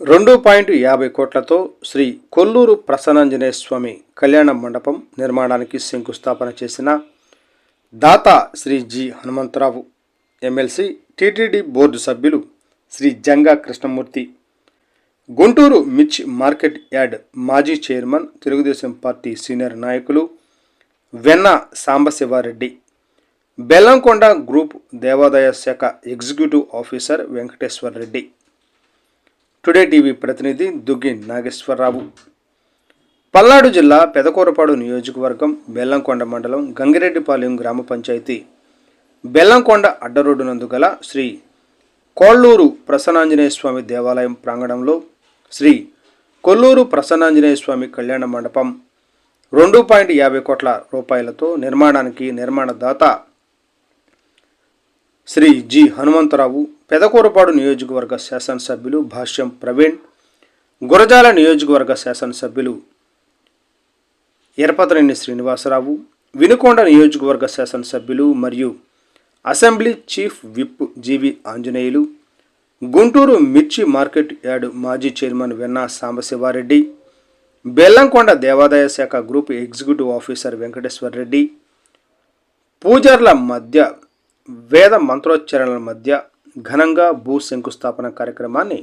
రెండు పాయింట్ యాభై కోట్లతో శ్రీ కొల్లూరు ప్రసన్నాంజనేయ స్వామి కళ్యాణ మండపం నిర్మాణానికి శంకుస్థాపన చేసిన దాత Shri G Hanumantharao MLC TTD board సభ్యులు శ్రీ జంగా కృష్ణమూర్తి గుంటూరు మిర్చి మార్కెట్ యార్డ్ మాజీ చైర్మన్ తెలుగుదేశం పార్టీ సీనియర్ నాయకులు వెన్న సాంబశివారెడ్డి బెల్లంకొండ గ్రూప్ దేవాదాయ శాఖ executive officer Venkateswar Reddy today TV ప్రతినిధి దుగ్గి నాగేశ్వరరావు. పల్నాడు జిల్లా పెదకూరపాడు నియోజకవర్గం బెల్లంకొండ మండలం గంగిరెడ్డిపాలెం గ్రామ పంచాయతీ బెల్లంకొండ అడ్డరోడ్డునందు గల శ్రీ కోళ్ళూరు ప్రసన్నాంజనేయ స్వామి దేవాలయం ప్రాంగణంలో శ్రీ కొల్లూరు ప్రసన్నాంజనేయ స్వామి కళ్యాణ మండపం రెండు పాయింట్ యాభై కోట్ల రూపాయలతో నిర్మాణానికి నిర్మాణదాత శ్రీ జి హనుమంతరావు పెదకూరపాడు నియోజకవర్గ శాసనసభ్యులు భాష్యం ప్రవీణ్ గురజాల నియోజకవర్గ శాసనసభ్యులు ఎరపతనేని శ్రీనివాసరావు వినుకొండ నియోజకవర్గ శాసనసభ్యులు మరియు assembly chief whip G V Anjaneyulu Guntur మిర్చి మార్కెట్ యార్డ్ మాజీ చైర్మన్ వెన్నా సాంబశివారెడ్డి బెల్లంకొండ దేవాదాయ శాఖ group executive officer Venkateswar Reddy పూజార్ల మధ్య వేద మంత్రోచ్చరణల మధ్య ఘనంగా భూ శంకుస్థాపన కార్యక్రమాన్ని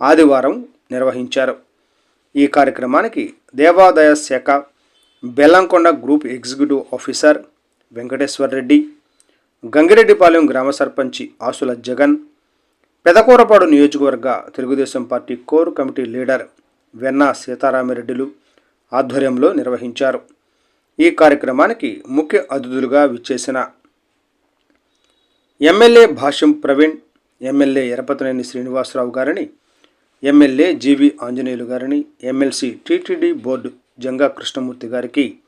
ఆదివారం నిర్వహించారు. ఈ కార్యక్రమానికి దేవాదాయ శాఖ Bellamkonda group executive officer Venkateshwar Reddy Gangireddipalem గ్రామ సర్పంచి ఆసుల జగన్ పెదకూరపాడు నియోజకవర్గ Telugu Desam Party core committee leader Venna సీతారామిరెడ్డిలు ఆధ్వర్యంలో నిర్వహించారు. ఈ కార్యక్రమానికి ముఖ్య అతిథులుగా విచ్చేసిన ఎమ్మెల్యే భాష్యం ప్రవీణ్ ఎమ్మెల్యే ఎరపతనేని శ్రీనివాసరావు గారిని ఎమ్మెల్యే జీవి ఆంజనేయులు గారిని MLC TTD board Janga Krishnamurthy గారికి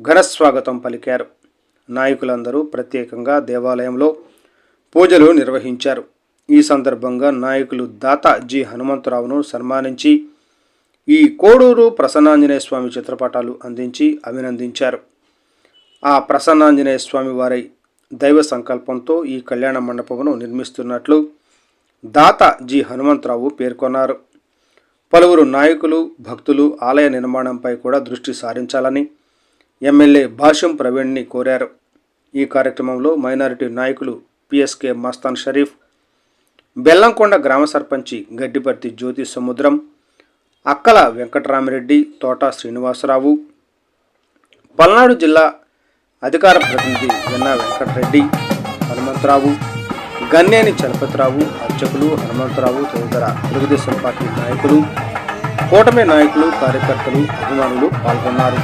ఘనస్వాగతం పలికారు. నాయకులందరూ ప్రత్యేకంగా దేవాలయంలో పూజలు నిర్వహించారు. ఈ సందర్భంగా నాయకులు దాత జి హనుమంతరావును సన్మానించి ఈ కోడూరు ప్రసన్నాంజనేయ స్వామి చిత్రపటాలు అందించి అభినందించారు. ఆ ప్రసన్నాంజనేయ స్వామి వారై దైవ సంకల్పంతో ఈ కళ్యాణ మండపమును నిర్మిస్తున్నట్లు దాత జి. హనుమంతరావు పేర్కొన్నారు. పలువురు నాయకులు భక్తులు ఆలయ నిర్మాణంపై కూడా దృష్టి సారించాలని ఎమ్మెల్యే భాష్యం ప్రవీణ్ని కోరారు. ఈ కార్యక్రమంలో మైనారిటీ నాయకులు పిఎస్కే మస్తాన్ షరీఫ్ బెల్లంకొండ గ్రామ సర్పంచి గడ్డిపర్తి జ్యోతి సముద్రం అక్కల వెంకటరామిరెడ్డి తోట శ్రీనివాసరావు. పల్నాడు జిల్లా అధికార ప్రతినిధి వెన్నా వెంకటరెడ్డి హనుమంతరావు గన్నేని చలపతిరావు అర్చకులు హనుమంతరావు తదితర తెలుగుదేశం పార్టీ నాయకులు కూటమి నాయకులు కార్యకర్తలు అభిమానులు పాల్గొన్నారు.